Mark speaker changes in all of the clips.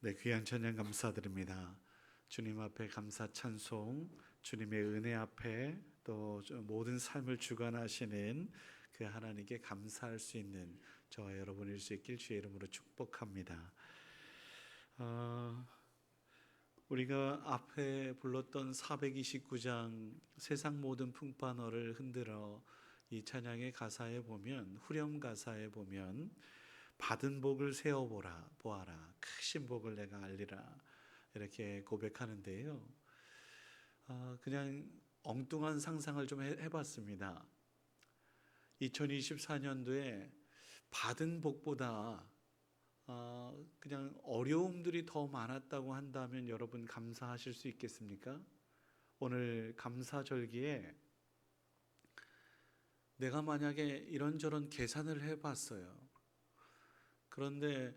Speaker 1: 네, 귀한 찬양 감사드립니다. 주님 앞에 감사 찬송, 주님의 은혜 앞에 또 모든 삶을 주관하시는 그 하나님께 감사할 수 있는 저와 여러분일 수 있길 주의 이름으로 축복합니다. 어, 우리가 앞에 불렀던 429장 세상 모든 풍파너를 흔들어 이 찬양의 가사에 보면 후렴 가사에 보면 받은 복을 세어보라 보아라 크신 복을 내가 알리라 이렇게 고백하는데요. 어, 그냥 엉뚱한 상상을 좀 해- 해봤습니다. 2024년도에 받은 복보다 어, 그냥 어려움들이 더 많았다고 한다면 여러분 감사하실 수 있겠습니까? 오늘 감사절기에 내가 만약에 이런저런 계산을 해봤어요. 그런데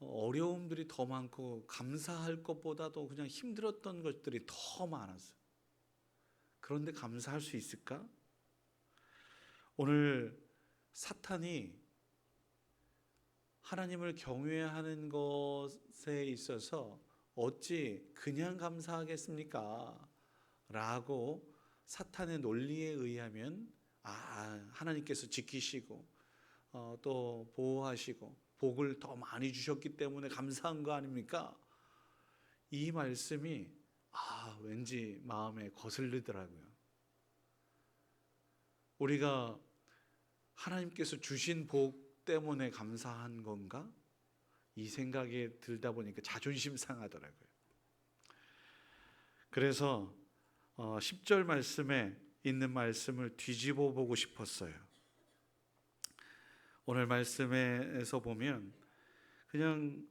Speaker 1: 어려움들이 더 많고 감사할 것보다도 그냥 힘들었던 것들이 더 많았어요. 그런데 감사할 수 있을까? 오늘 사탄이 하나님을 경외하는 것에 있어서 어찌 그냥 감사하겠습니까? 라고 사탄의 논리에 의하면 아 하나님께서 지키시고 어, 또 보호하시고 복을 더 많이 주셨기 때문에 감사한 거 아닙니까? 이 말씀이 아 왠지 마음에 거슬리더라고요. 우리가 하나님께서 주신 복 때문에 감사한 건가? 이 생각이 들다 보니까 자존심 상하더라고요. 그래서 어, 10절 말씀에 있는 말씀을 뒤집어 보고 싶었어요. 오늘 말씀에서 보면 그냥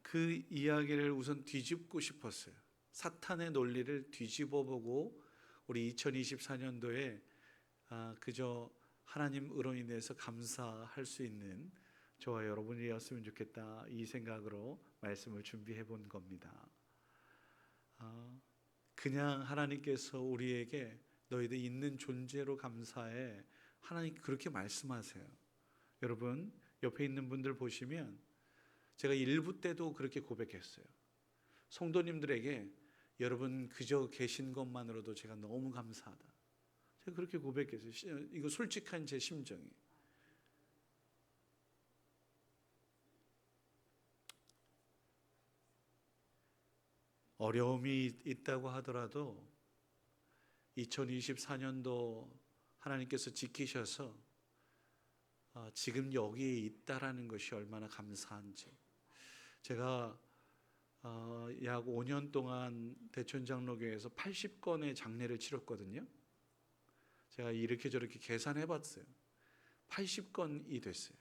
Speaker 1: 그 이야기를 우선 뒤집고 싶었어요. 사탄의 논리를 뒤집어 보고 우리 2024년도에 아, 그저 하나님으로 인해서 감사할 수 있는 저와 여러분이었으면 좋겠다 이 생각으로 말씀을 준비해 본 겁니다. 아, 그냥 하나님께서 우리에게 너희들 있는 존재로 감사해 하나님 그렇게 말씀하세요. 여러분 옆에 있는 분들 보시면 제가 일부 때도 그렇게 고백했어요. 성도님들에게 여러분 그저 계신 것만으로도 제가 너무 감사하다. 제가 그렇게 고백했어요. 시- 이거 솔직한 제 심정이. 어려움이 있다고 하더라도 2024년도 하나님께서 지키셔서 아, 지금 여기에 있다라는 것이 얼마나 감사한지. 제가 어, 약 5년 동안 대천장로교회에서 80건의 장례를 치렀거든요. 제가 이렇게 저렇게 계산해 봤어요. 80건이 됐어요.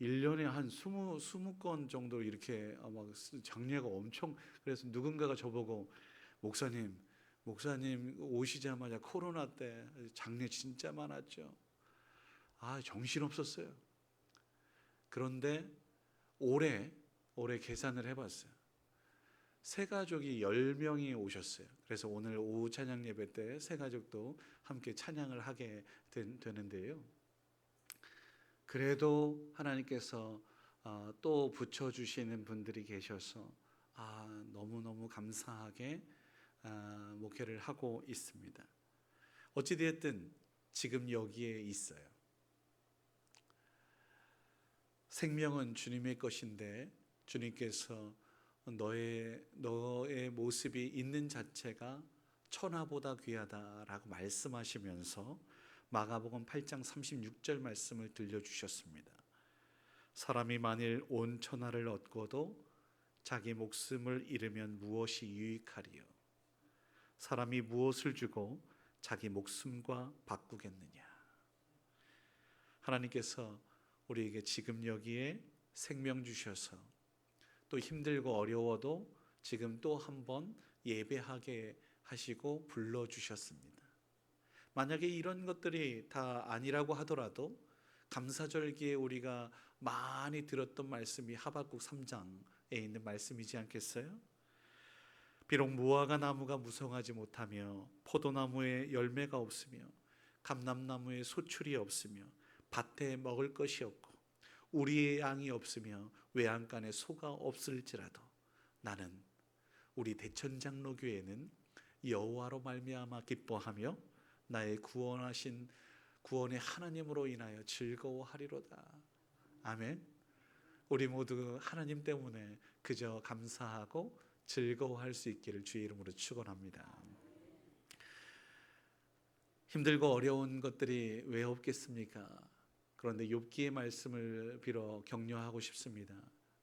Speaker 1: 1년에 한 20, 20건 정도 이렇게 아마 장례가 엄청 그래서 누군가가 저보고 목사님, 목사님 오시자마자 코로나 때 장례 진짜 많았죠. 아, 정신 없었어요. 그런데 올해 올해 계산을 해 봤어요. 세 가족이 10명이 오셨어요. 그래서 오늘 오후 찬양 예배 때 세 가족도 함께 찬양을 하게 된, 되는데요. 그래도 하나님께서 어, 또 붙여 주시는 분들이 계셔서 아, 너무너무 감사하게 아, 목회를 하고 있습니다. 어찌 됐든 지금 여기에 있어요. 생명은 주님의 것인데 주님께서 너의 너의 모습이 있는 자체가 천하보다 귀하다라고 말씀하시면서 마가복음 8장 36절 말씀을 들려 주셨습니다. 사람이 만일 온 천하를 얻고도 자기 목숨을 잃으면 무엇이 유익하리요? 사람이 무엇을 주고 자기 목숨과 바꾸겠느냐? 하나님께서 우리에게 지금 여기에 생명 주셔서 또 힘들고 어려워도 지금 또 한 번 예배하게 하시고 불러 주셨습니다. 만약에 이런 것들이 다 아니라고 하더라도 감사절기에 우리가 많이 들었던 말씀이 하박국 3장에 있는 말씀이지 않겠어요? 비록 무화과 나무가 무성하지 못하며 포도나무에 열매가 없으며 감람나무에 소출이 없으며 밭에 먹을 것이 없고 우리의 양이 없으며 외양간에 소가 없을지라도 나는 우리 대천장로 교회는 여호와로 말미암아 기뻐하며 나의 구원하신 구원의 하나님으로 인하여 즐거워하리로다. 아멘. 우리 모두 하나님 때문에 그저 감사하고 즐거워할 수 있기를 주의 이름으로 축원합니다. 힘들고 어려운 것들이 왜 없겠습니까? 그런데 욥기의 말씀을 빌어 격려하고 싶습니다.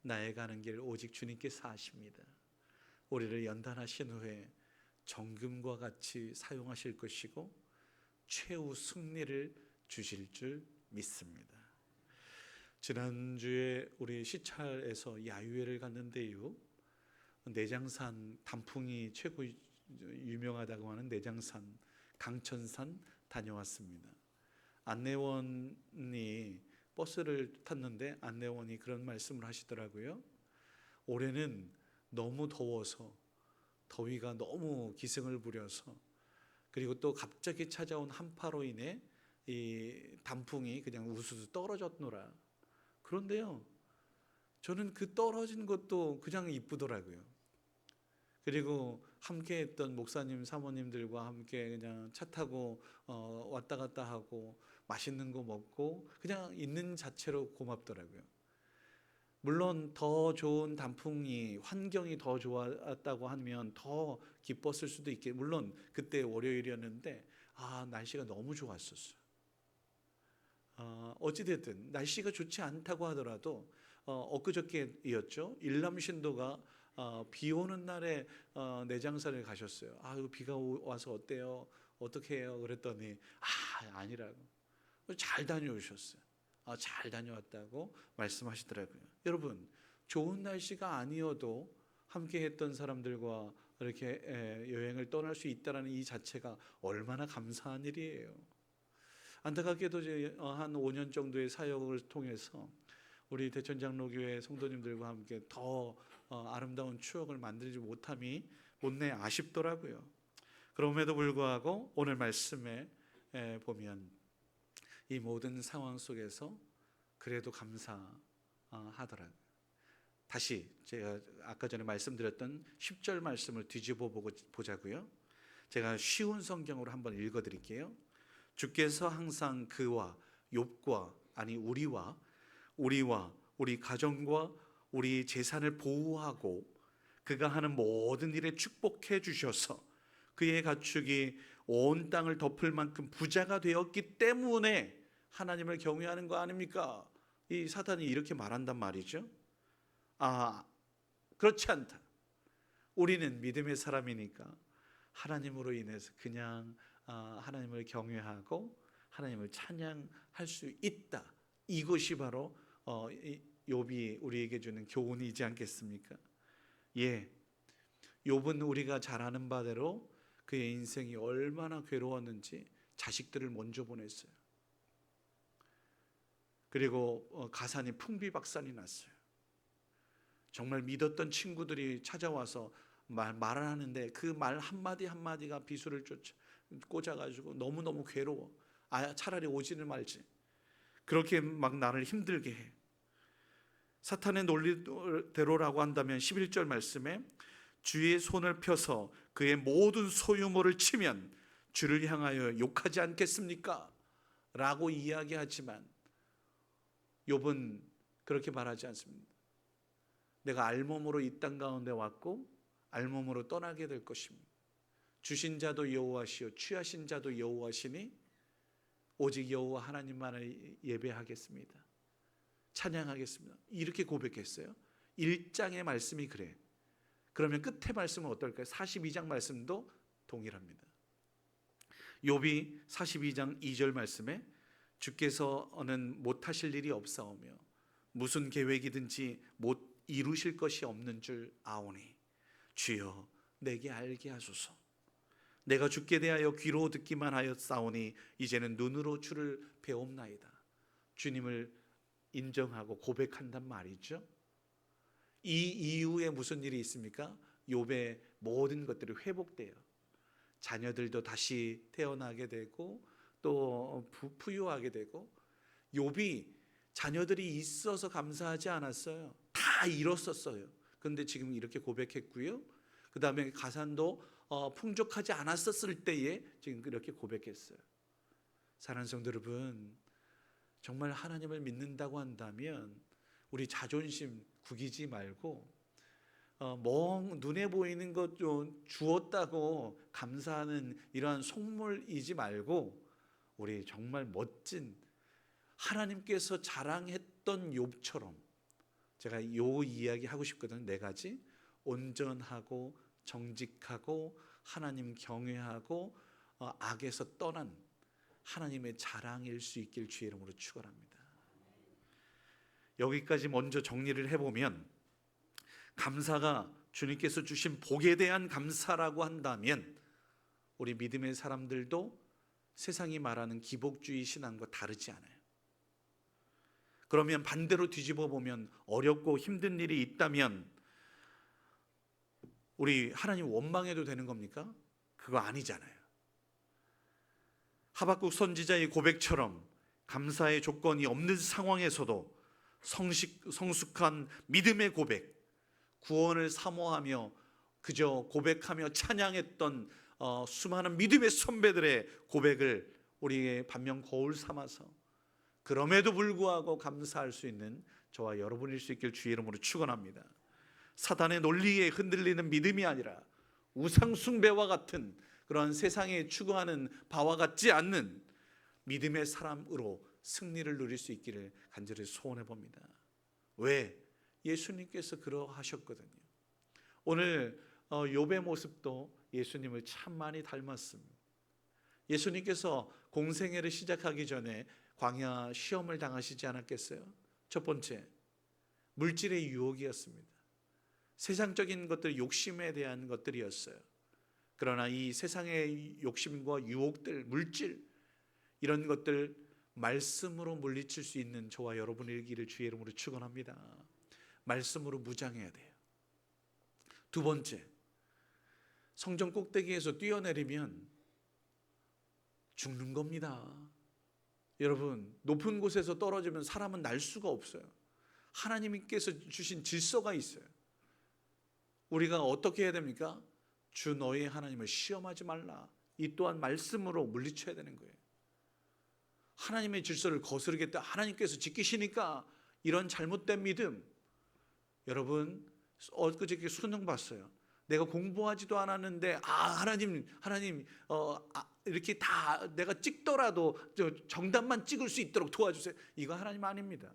Speaker 1: 나의 가는 길 오직 주님께서 아십니다. 우리를 연단하신 후에 정금과 같이 사용하실 것이고 최후 승리를 주실 줄 믿습니다. 지난주에 우리 시찰에서 야유회를 갔는데요. 내장산 단풍이 최고 유명하다고 하는 내장산 강천산 다녀왔습니다. 안내원이 버스를 탔는데 안내원이 그런 말씀을 하시더라고요. 올해는 너무 더워서 더위가 너무 기승을 부려서 그리고 또 갑자기 찾아온 한파로 인해 이 단풍이 그냥 우수수 떨어졌노라. 그런데요. 저는 그 떨어진 것도 그냥 이쁘더라고요. 그리고 함께 했던 목사님 사모님들과 함께 그냥 차 타고 어, 왔다 갔다 하고 맛있는 거 먹고 그냥 있는 자체로 고맙더라고요. 물론 더 좋은 단풍이 환경이 더 좋았다고 하면 더 기뻤을 수도 있겠. 물론 그때 월요일이었는데 아 날씨가 너무 좋았었어요. 어, 어찌됐든 날씨가 좋지 않다고 하더라도 어, 엊그저께였죠. 일남 신도가 어, 비 오는 날에 어, 내장산을 가셨어요. 아, 비가 오- 와서 어때요? 어떻게 해요? 그랬더니 아, 아니라고. 잘 다녀오셨어요. 아, 잘 다녀왔다고 말씀하시더라고요. 여러분, 좋은 날씨가 아니어도 함께 했던 사람들과 이렇게 에, 여행을 떠날 수 있다라는 이 자체가 얼마나 감사한 일이에요. 안타깝게도 어, 한 5년 정도의 사역을 통해서 우리 대천장로교회 성도님들과 함께 더 어, 아름다운 추억을 만들지 못함이 못내 아쉽더라고요. 그럼에도 불구하고 오늘 말씀에 에, 보면 이 모든 상황 속에서 그래도 감사하더라고요. 다시 제가 아까 전에 말씀드렸던 10절 말씀을 뒤집어 보고 보자고요. 제가 쉬운 성경으로 한번 읽어 드릴게요. 주께서 항상 그와 욥과 아니 우리와 우리와 우리 가정과 우리 재산을 보호하고 그가 하는 모든 일에 축복해 주셔서 그의 가축이 온 땅을 덮을 만큼 부자가 되었기 때문에 하나님을 경외하는 거 아닙니까? 이 사단이 이렇게 말한단 말이죠. 아, 그렇지 않다. 우리는 믿음의 사람이니까 하나님으로 인해서 그냥 아, 하나님을 경외하고 하나님을 찬양할 수 있다. 이것이 바로 어, 이 욥이 우리에게 주는 교훈이지 않겠습니까? 예, 욥은 우리가 잘 아는 바대로 그의 인생이 얼마나 괴로웠는지 자식들을 먼저 보냈어요. 그리고 어, 가산이 풍비박산이 났어요. 정말 믿었던 친구들이 찾아와서 말, 말을 하는데 그 말 한마디 한마디가 비수를 쫓아 꽂아가지고 너무너무 괴로워. 아, 차라리 오지는 말지. 그렇게 막 나를 힘들게 해. 사탄의 논리대로라고 한다면 11절 말씀에 주의 손을 펴서 그의 모든 소유물을 치면 주를 향하여 욕하지 않겠습니까? 라고 이야기하지만 욥은 그렇게 말하지 않습니다. 내가 알몸으로 이 땅 가운데 왔고 알몸으로 떠나게 될 것입니다. 주신 자도 여호와시요 취하신 자도 여호와시니 오직 여호와 하나님만을 예배하겠습니다. 찬양하겠습니다. 이렇게 고백했어요. 1장의 말씀이 그래. 그러면 끝의 말씀은 어떨까요? 42장 말씀도 동일합니다. 욥이 42장 2절 말씀에 주께서는 못하실 일이 없사오며 무슨 계획이든지 못 이루실 것이 없는 줄 아오니 주여 내게 알게 하소서. 내가 주께 대하여 귀로 듣기만 하였사오니 이제는 눈으로 주를 배옵나이다. 주님을 인정하고 고백한단 말이죠. 이 이후에 무슨 일이 있습니까? 욥의 모든 것들이 회복돼요. 자녀들도 다시 태어나게 되고 또 부- 부유하게 되고 욥이 자녀들이 있어서 감사하지 않았어요. 다 잃었었어요. 그런데 지금 이렇게 고백했고요. 그 다음에 가산도 어, 풍족하지 않았었을 때에 지금 그렇게 고백했어요. 사랑하는 성도 여러분, 정말 하나님을 믿는다고 한다면 우리 자존심 구기지 말고 어, 멍 눈에 보이는 것 좀 주었다고 감사하는 이러한 속물이지 말고 우리 정말 멋진 하나님께서 자랑했던 욥처럼 제가 요 이야기 하고 싶거든요. 네 가지 온전하고 정직하고 하나님 경외하고 어, 악에서 떠난 하나님의 자랑일 수 있길 주의 이름으로 축원합니다. 여기까지 먼저 정리를 해 보면 감사가 주님께서 주신 복에 대한 감사라고 한다면 우리 믿음의 사람들도 세상이 말하는 기복주의 신앙과 다르지 않아요. 그러면 반대로 뒤집어 보면 어렵고 힘든 일이 있다면 우리 하나님 원망해도 되는 겁니까? 그거 아니잖아요. 하박국 선지자의 고백처럼 감사의 조건이 없는 상황에서도 성식, 성숙한 믿음의 고백, 구원을 사모하며 그저 고백하며 찬양했던 어, 수많은 믿음의 선배들의 고백을 우리의 반면 거울 삼아서 그럼에도 불구하고 감사할 수 있는 저와 여러분일 수 있길 주의 이름으로 축원합니다. 사단의 논리에 흔들리는 믿음이 아니라 우상 숭배와 같은 그런 세상에 추구하는 바와 같지 않는 믿음의 사람으로 승리를 누릴 수 있기를 간절히 소원해 봅니다. 왜? 예수님께서 그러하셨거든요. 오늘 어, 욥의 모습도 예수님을 참 많이 닮았습니다. 예수님께서 공생애를 시작하기 전에 광야 시험을 당하시지 않았겠어요? 첫 번째, 물질의 유혹이었습니다. 세상적인 것들, 욕심에 대한 것들이었어요. 그러나 이 세상의 욕심과 유혹들, 물질 이런 것들 말씀으로 물리칠 수 있는 저와 여러분일기를 주의 이름으로 축원합니다. 말씀으로 무장해야 돼요. 두 번째, 성전 꼭대기에서 뛰어내리면 죽는 겁니다. 여러분, 높은 곳에서 떨어지면 사람은 날 수가 없어요. 하나님께서 주신 질서가 있어요. 우리가 어떻게 해야 됩니까? 주 너희 하나님을 시험하지 말라. 이 또한 말씀으로 물리쳐야 되는 거예요. 하나님의 질서를 거스르겠다. 하나님께서 지키시니까 이런 잘못된 믿음. 여러분 엊그저께 수능 봤어요. 내가 공부하지도 않았는데 아 하나님 하나님 어 아, 이렇게 다 내가 찍더라도 저 정답만 찍을 수 있도록 도와주세요. 이거 하나님 아닙니다.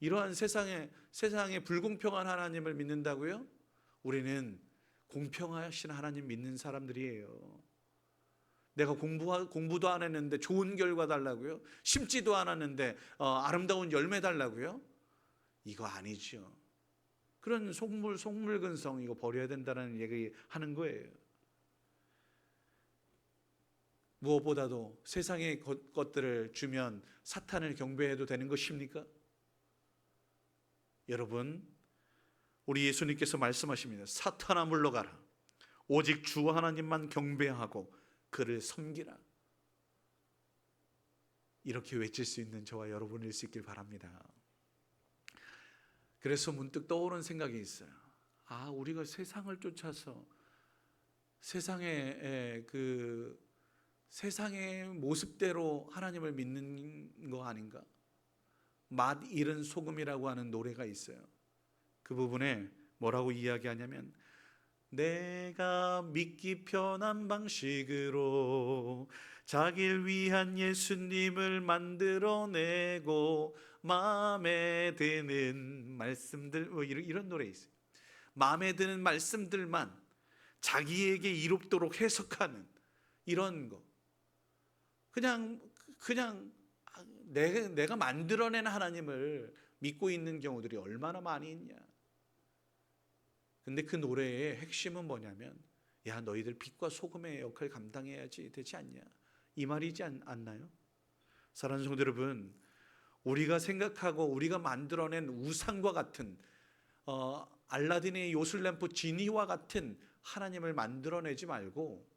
Speaker 1: 이러한 세상에 세상에 불공평한 하나님을 믿는다고요? 우리는 공평하신 하나님 믿는 사람들이에요. 내가 공부 공부도 안 했는데 좋은 결과 달라고요? 심지도 않았는데 어, 아름다운 열매 달라고요? 이거 아니죠. 그런 속물 속물 근성 이거 버려야 된다는 얘기 하는 거예요. 무엇보다도 세상의 것, 것들을 주면 사탄을 경배해도 되는 것입니까? 여러분, 우리 예수님께서 말씀하십니다. 사탄아 물러가라. 오직 주 하나님만 경배하고 그를 섬기라. 이렇게 외칠 수 있는 저와 여러분일 수 있길 바랍니다. 그래서 문득 떠오른 생각이 있어요. 아, 우리가 세상을 쫓아서 세상의 그 세상의 모습대로 하나님을 믿는 거 아닌가? 맛 잃은 소금이라고 하는 노래가 있어요. 그 부분에 뭐라고 이야기하냐면 내가 믿기 편한 방식으로 자기를 위한 예수님을 만들어내고 마음에 드는 말씀들 뭐 이런, 이런 노래 있어요. 마음에 드는 말씀들만 자기에게 이롭도록 해석하는 이런 거. 그냥 그냥 내가 내가 만들어낸 하나님을 믿고 있는 경우들이 얼마나 많이 있냐. 근데 그 노래의 핵심은 뭐냐면 야 너희들 빛과 소금의 역할 감당해야지 되지 않냐 이 말이지 않, 않나요? 사랑하는 성도 여러분 우리가 생각하고 우리가 만들어낸 우상과 같은 어, 알라딘의 요술램프 지니와 같은 하나님을 만들어내지 말고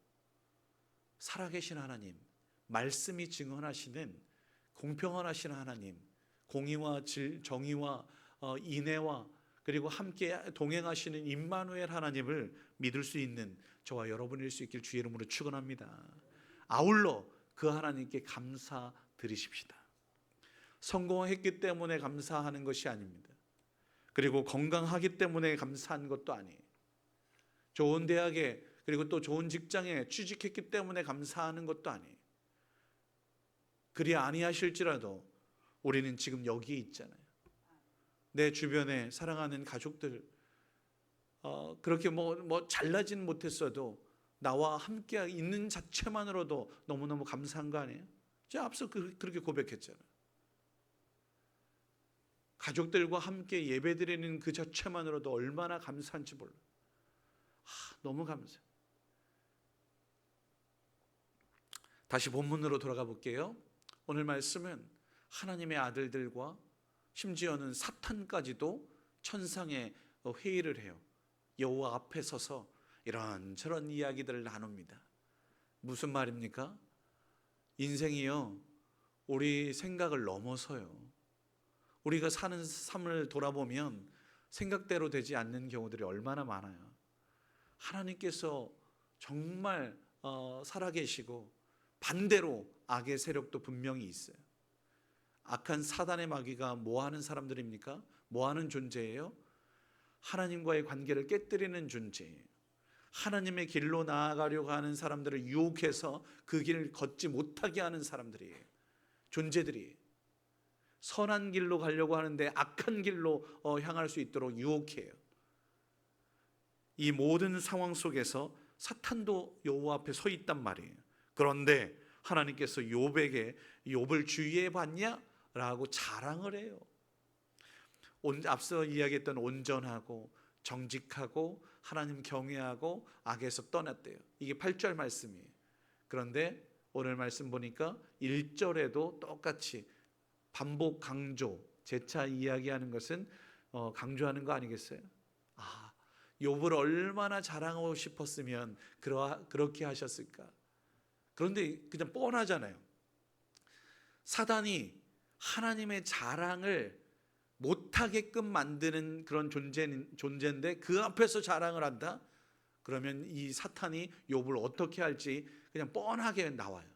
Speaker 1: 살아계신 하나님 말씀이 증언하시는 공평하신 하나님 공의와 질, 정의와 어, 인애와 그리고 함께 동행하시는 임마누엘 하나님을 믿을 수 있는 저와 여러분일 수 있길 주의 이름으로 축원합니다. 아울러 그 하나님께 감사드리십시다. 성공했기 때문에 감사하는 것이 아닙니다. 그리고 건강하기 때문에 감사한 것도 아니에요. 좋은 대학에 그리고 또 좋은 직장에 취직했기 때문에 감사하는 것도 아니에요. 그리 아니하실지라도 우리는 지금 여기에 있잖아요. 내 주변에 사랑하는 가족들 어, 그렇게 뭐, 뭐 잘나진 못했어도 나와 함께 있는 자체만으로도 너무너무 감사한 거 아니에요? 제가 앞서 그, 그렇게 고백했잖아요. 가족들과 함께 예배드리는 그 자체만으로도 얼마나 감사한지 몰라. 아, 너무 감사. 다시 본문으로 돌아가 볼게요. 오늘 말씀은 하나님의 아들들과 심지어는 사탄까지도 천상에 회의를 해요. 여호와 앞에 서서 이런저런 이야기들을 나눕니다. 무슨 말입니까? 인생이요. 우리 생각을 넘어서요. 우리가 사는 삶을 돌아보면 생각대로 되지 않는 경우들이 얼마나 많아요. 하나님께서 정말 어, 살아계시고 반대로 악의 세력도 분명히 있어요. 악한 사단의 마귀가 뭐 하는 사람들입니까? 뭐 하는 존재예요? 하나님과의 관계를 깨뜨리는 존재예요. 하나님의 길로 나아가려고 하는 사람들을 유혹해서 그 길을 걷지 못하게 하는 사람들이에요. 존재들이에요. 선한 길로 가려고 하는데 악한 길로 어, 향할 수 있도록 유혹해요. 이 모든 상황 속에서 사탄도 여호와 앞에 서 있단 말이에요. 그런데 하나님께서 욥에게 욥을 주의해 봤냐라고 자랑을 해요. 온, 앞서 이야기했던 온전하고 정직하고 하나님 경외하고 악에서 떠났대요. 이게 8절 말씀이에요. 그런데 오늘 말씀 보니까 1절에도 똑같이 반복 강조, 재차 이야기하는 것은 어, 강조하는 거 아니겠어요? 아, 욥을 얼마나 자랑하고 싶었으면 그러, 그렇게 하셨을까? 그런데 그냥 뻔하잖아요. 사단이 하나님의 자랑을 못하게끔 만드는 그런 존재, 존재인데 그 앞에서 자랑을 한다? 그러면 이 사탄이 욥을 어떻게 할지 그냥 뻔하게 나와요.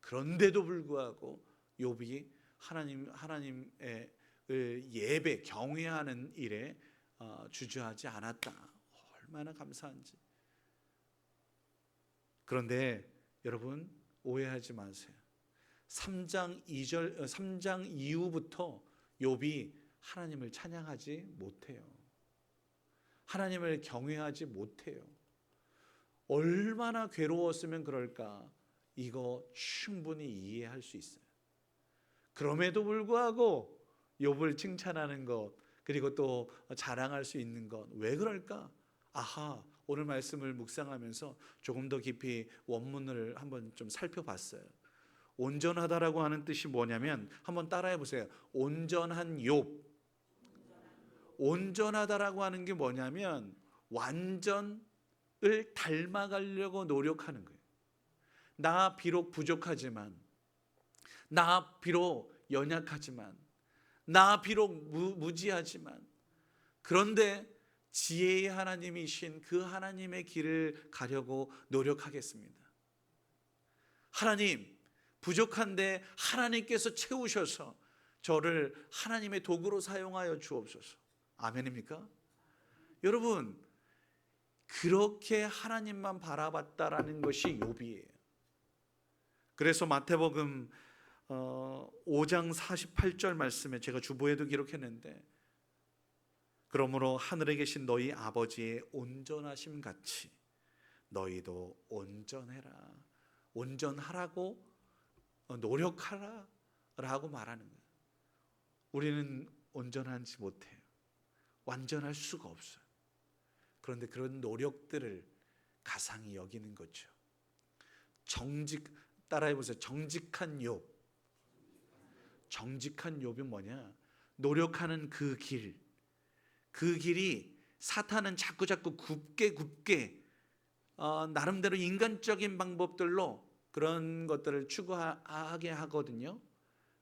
Speaker 1: 그런데도 불구하고 욥이 하나님 하나님의 예배 경외하는 일에 어, 주저하지 않았다. 얼마나 감사한지. 그런데 여러분 오해하지 마세요. 3장 2절 3장 이후부터 욥이 하나님을 찬양하지 못해요. 하나님을 경외하지 못해요. 얼마나 괴로웠으면 그럴까? 이거 충분히 이해할 수 있어요. 그럼에도 불구하고 욥을 칭찬하는 것 그리고 또 자랑할 수 있는 것 왜 그럴까? 아하 오늘 말씀을 묵상하면서 조금 더 깊이 원문을 한번 좀 살펴봤어요. 온전하다라고 하는 뜻이 뭐냐면 한번 따라해 보세요. 온전한 욥. 온전하다라고 하는 게 뭐냐면 완전을 닮아가려고 노력하는 거예요. 나 비록 부족하지만 나 비록 연약하지만 나 비록 무, 무지하지만 그런데 지혜의 하나님이신 그 하나님의 길을 가려고 노력하겠습니다. 하나님 부족한데 하나님께서 채우셔서 저를 하나님의 도구로 사용하여 주옵소서. 아멘입니까? 여러분 그렇게 하나님만 바라봤다라는 것이 욥이에요. 그래서 마태복음 5장 48절 말씀에 제가 주보에도 기록했는데 그러므로 하늘에 계신 너희 아버지의 온전하심 같이 너희도 온전해라. 온전하라고 노력하라 라고 말하는 거예요. 우리는 온전하지 못해요. 완전할 수가 없어요. 그런데 그런 노력들을 가상히 여기는 거죠. 정직 따라해 보세요. 정직한 욥. 정직한 욥이 뭐냐? 노력하는 그 길. 그 길이 사탄은 자꾸 자꾸 굽게 굽게 어, 나름대로 인간적인 방법들로 그런 것들을 추구하게 하거든요.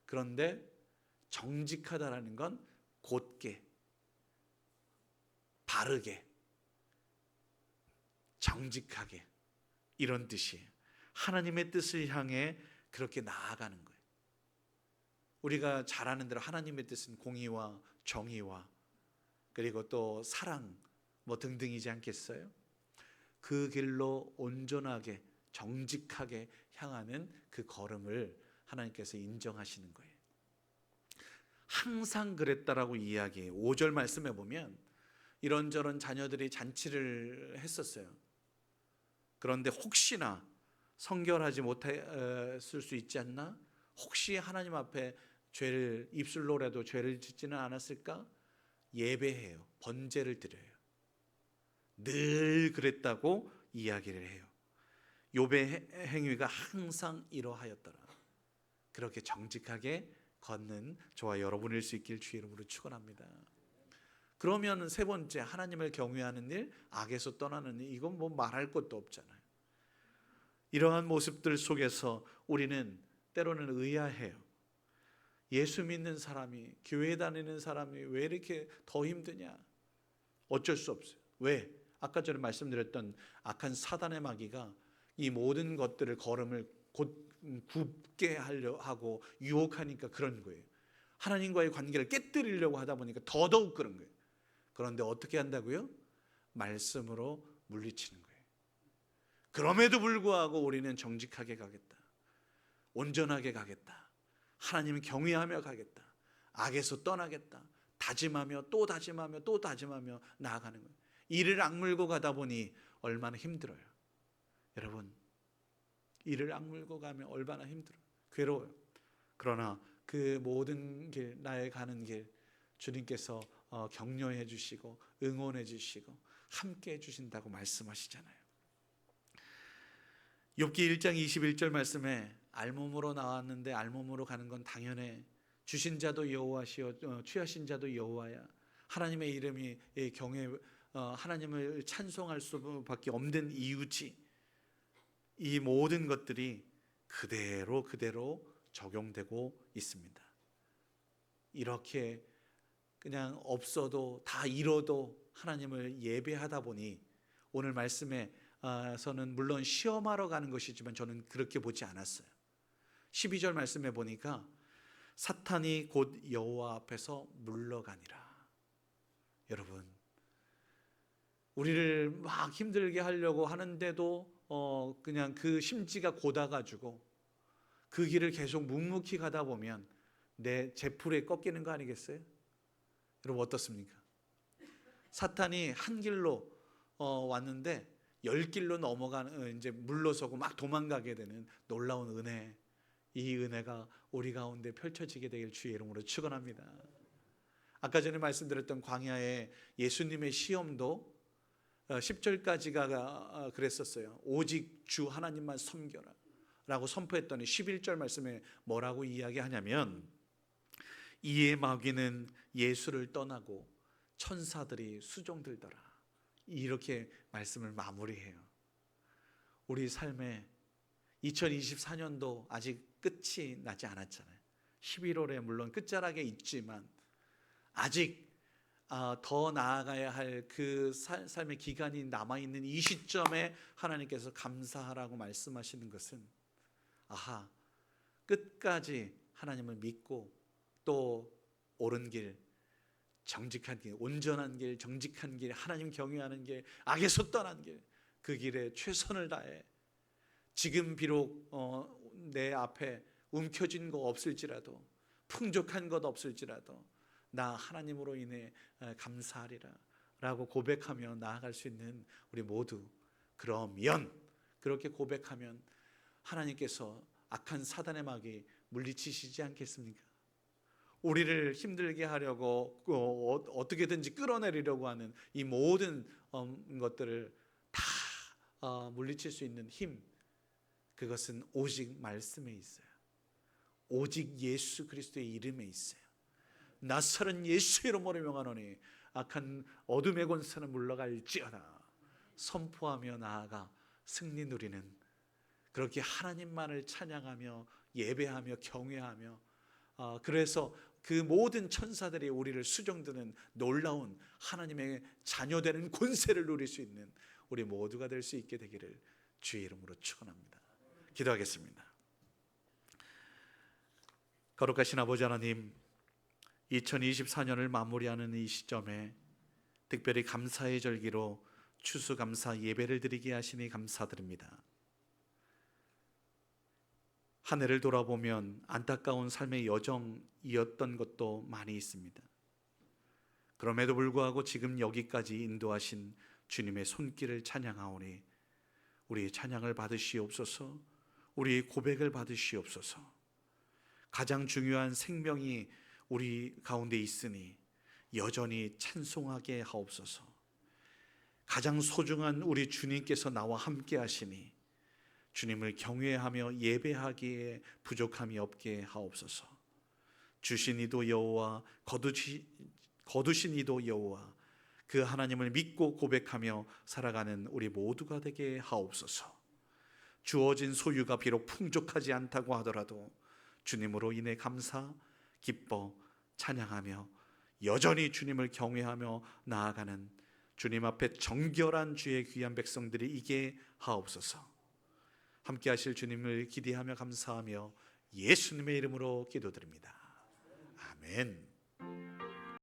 Speaker 1: 그런데 정직하다라는 건 곧게, 바르게, 정직하게 이런 뜻이에요. 하나님의 뜻을 향해 그렇게 나아가는 거예요. 우리가 잘 아는 대로 하나님의 뜻은 공의와 정의와 그리고 또 사랑 뭐 등등이지 않겠어요? 그 길로 온전하게 정직하게 향하는 그 걸음을 하나님께서 인정하시는 거예요. 항상 그랬다라고 이야기해요. 5절 말씀에 보면 이런저런 자녀들이 잔치를 했었어요. 그런데 혹시나 성결하지 못했을 수 있지 않나? 혹시 하나님 앞에 죄를 입술로라도 죄를 짓지는 않았을까? 예배해요. 번제를 드려요. 늘 그랬다고 이야기를 해요. 욥의 행위가 항상 이러하였더라. 그렇게 정직하게 걷는 저와 여러분일 수 있길 주의 이름으로 축원합니다. 그러면 세 번째 하나님을 경외하는 일, 악에서 떠나는 일 이건 뭐 말할 것도 없잖아요. 이러한 모습들 속에서 우리는 때로는 의아해요. 예수 믿는 사람이 교회 다니는 사람이 왜 이렇게 더 힘드냐? 어쩔 수 없어요. 왜? 아까 전에 말씀드렸던 악한 사단의 마귀가 이 모든 것들을 걸음을 곧 굽게 하려 하고 유혹하니까 그런 거예요. 하나님과의 관계를 깨뜨리려고 하다 보니까 더더욱 그런 거예요. 그런데 어떻게 한다고요? 말씀으로 물리치는 거예요. 그럼에도 불구하고 우리는 정직하게 가겠다. 온전하게 가겠다. 하나님을 경외하며 가겠다. 악에서 떠나겠다. 다짐하며 또 다짐하며 또 다짐하며 나아가는 거예요. 이를 악물고 가다 보니 얼마나 힘들어요. 여러분, 이를 악물고 가면 얼마나 힘들어요. 괴로워요. 그러나 그 모든 길, 나의 가는 길, 주님께서 어, 격려해 주시고 응원해 주시고 함께 해 주신다고 말씀하시잖아요. 욥기 1장 21절 말씀에 알몸으로 나왔는데 알몸으로 가는 건 당연해. 주신 자도 여호와시요 어, 취하신 자도 여호와야. 하나님의 이름이 예, 경외 어, 하나님을 찬송할 수밖에 없는 이유지. 이 모든 것들이 그대로 그대로 적용되고 있습니다. 이렇게 그냥 없어도 다 잃어도 하나님을 예배하다 보니 오늘 말씀에서는 물론 시험하러 가는 것이지만 저는 그렇게 보지 않았어요. 12절 말씀에 보니까 사탄이 곧 여호와 앞에서 물러가니라. 여러분, 우리를 막 힘들게 하려고 하는데도 어 그냥 그 심지가 고다가지고 그 길을 계속 묵묵히 가다 보면 내 제풀에 꺾이는 거 아니겠어요? 여러분 어떻습니까? 사탄이 한 길로 어 왔는데 열 길로 넘어가는 어, 이제 물러서고 막 도망가게 되는 놀라운 은혜 이 은혜가 우리 가운데 펼쳐지게 되길 주의 이름으로 축원합니다. 아까 전에 말씀드렸던 광야의 예수님의 시험도 10절까지가 어, 그랬었어요. 오직 주 하나님만 섬겨라. 라고 선포했더니 11절 말씀에 뭐라고 이야기하냐면 이에 마귀는 예수를 떠나고 천사들이 수종들더라. 이렇게 말씀을 마무리해요. 우리 삶에 2024년도 아직 끝이 나지 않았잖아요. 11월에 물론 끝자락에 있지만 아직 아, 더 나아가야 할 그 삶의 기간이 남아 있는 이 시점에 하나님께서 감사하라고 말씀하시는 것은 아하 끝까지 하나님을 믿고 또 옳은 길, 정직한 길, 온전한 길, 정직한 길, 하나님 경외하는 길, 악에서 떠난 길, 그 길에 최선을 다해 지금 비록 어, 내 앞에 움켜진 거 없을지라도 풍족한 것 없을지라도 나 하나님으로 인해 감사하리라 라고 고백하며 나아갈 수 있는 우리 모두 그러면 그렇게 고백하면 하나님께서 악한 사단의 막이 물리치시지 않겠습니까? 우리를 힘들게 하려고 어, 어떻게든지 끌어내리려고 하는 이 모든 것들을 다 어, 물리칠 수 있는 힘 그것은 오직 말씀에 있어요. 오직 예수 그리스도의 이름에 있어요. 낯설은 예수 이름으로 명하노니 악한 어둠의 권세는 물러갈지어다 선포하며 나아가 승리 누리는 그렇게 하나님만을 찬양하며 예배하며 경외하며 어, 그래서 그 모든 천사들이 우리를 수정드는 놀라운 하나님의 자녀되는 권세를 누릴 수 있는 우리 모두가 될 수 있게 되기를 주의 이름으로 축원합니다. 기도하겠습니다. 거룩하신 아버지 하나님, 2024년을 마무리하는 이 시점에 특별히 감사의 절기로 추수감사 예배를 드리게 하시니 감사드립니다. 한 해를 돌아보면 안타까운 삶의 여정이었던 것도 많이 있습니다. 그럼에도 불구하고 지금 여기까지 인도하신 주님의 손길을 찬양하오니 우리의 찬양을 받으시옵소서, 우리의 고백을 받으시옵소서. 가장 중요한 생명이 우리 가운데 있으니 여전히 찬송하게 하옵소서. 가장 소중한 우리 주님께서 나와 함께 하시니 주님을 경외하며 예배하기에 부족함이 없게 하옵소서. 주신 이도 여호와 거두시, 거두신 이도 여호와 그 하나님을 믿고 고백하며 살아가는 우리 모두가 되게 하옵소서. 주어진 소유가 비록 풍족하지 않다고 하더라도 주님으로 인해 감사, 기뻐, 찬양하며 여전히 주님을 경외하며 나아가는 주님 앞에 정결한 주의 귀한 백성들이 이게 하옵소서. 함께 하실 주님을 기대하며 감사하며 예수님의 이름으로 기도드립니다. 아멘.